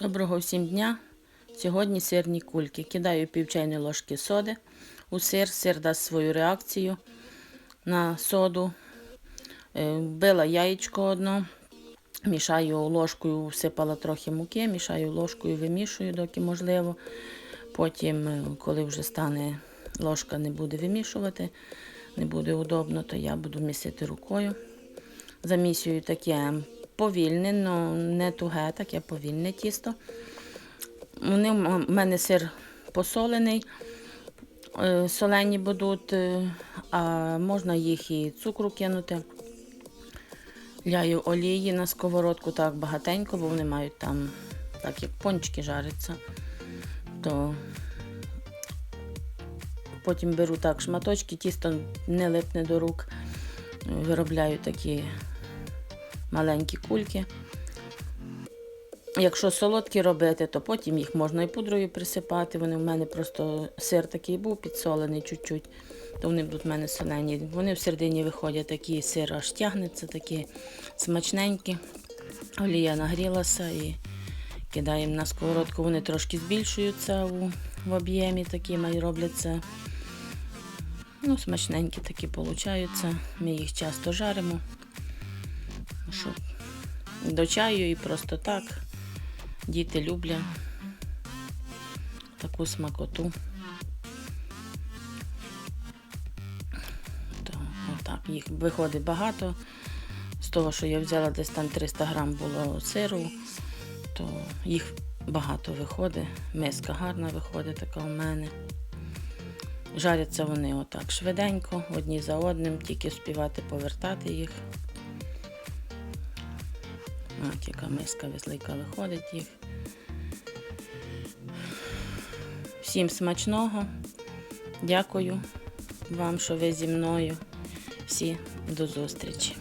Доброго всім дня. Сьогодні сирні кульки. Кидаю пів ложки соди у сир. Сир дасть свою реакцію на соду. Е, Вбила яєчко одно. Мішаю ложкою, всипала трохи муки, мішаю ложкою, вимішую, доки можливо. Потім, е, коли вже стане ложка, не буде вимішувати, не буде удобно, то я буду місити рукою. Замісюю таке повільне, но не туге, таке повільне тісто. В мене сир посолений, е, солені будуть, е, а можна їх і цукру кинути. Ляю олії на сковородку так багатенько, бо вони мають там, так як пончики жаряться. То потім беру так шматочки, тісто не липне до рук. Виробляю такі маленькі кульки. Якщо солодкі робити, то потім їх можна і пудрою присипати. Вони в мене просто сир такий був підсолений чуть-чуть, то вони будуть в мене солені. Вони в середині виходять такі, сир аж тягнеться, такі смачненькі. Олія нагрілася і кидаємо на сковородку. Вони трошки збільшуються у, в об'ємі, такі робляться. Ну, смачненькі такі получаються. Ми їх часто жаримо. Щоб до чаю і просто так. Діти люблять таку смакоту. То, отак, їх виходить багато. З того, що я взяла десь там 300 грам було сиру, то їх багато виходить. Миска гарна виходить така у мене. Жаряться вони отак швиденько, одні за одним, тільки співати повертати їх. От яка миска велика виходить їх. Всім смачного. Дякую вам, що ви зі мною. Всі до зустрічі.